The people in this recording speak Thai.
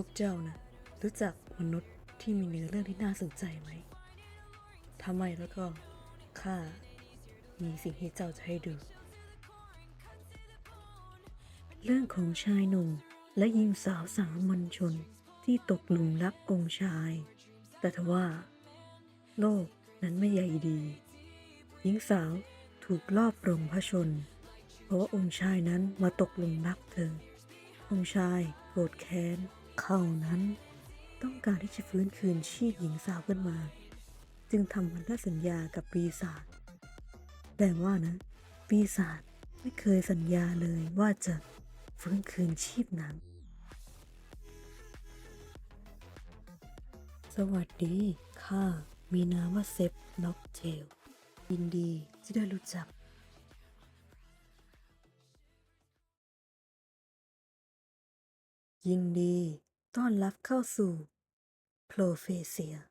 วกเจ้านะรู้จักมนุษย์ที่มีเนื้อเรื่องที่น่าสนใจไหมถ้าไม่แล้วก็ข้ามีสิ่งที่เจ้าจะให้ดู เรื่องของชายหนุ่มและหญิงสาวสามัญชนที่ตกหลุมรักองค์ชาย แต่ทว่า โลกนั้นไม่ใหญ่ดี หญิงสาวถูกลอบปรงพระชน เพราะว่าองค์ชายนั้นมาตกหลุมรักเธอ องค์ชายโกรธแค้น เขานั้นต้องการที่จะฟื้นคืนชีพหญิงสาวขึ้นมา จึงทำพันธสัญญากับปีศาจแต่ว่านะ ปีศาจไม่เคยสัญญาเลยว่าจะฟื้นคืนชีพนางสวัสดีข้ามีนามว่าเซฟล็อกเทลยินดีที่ได้รู้จักยินดี ต้อนรับเข้าสู่โปรเฟเซีย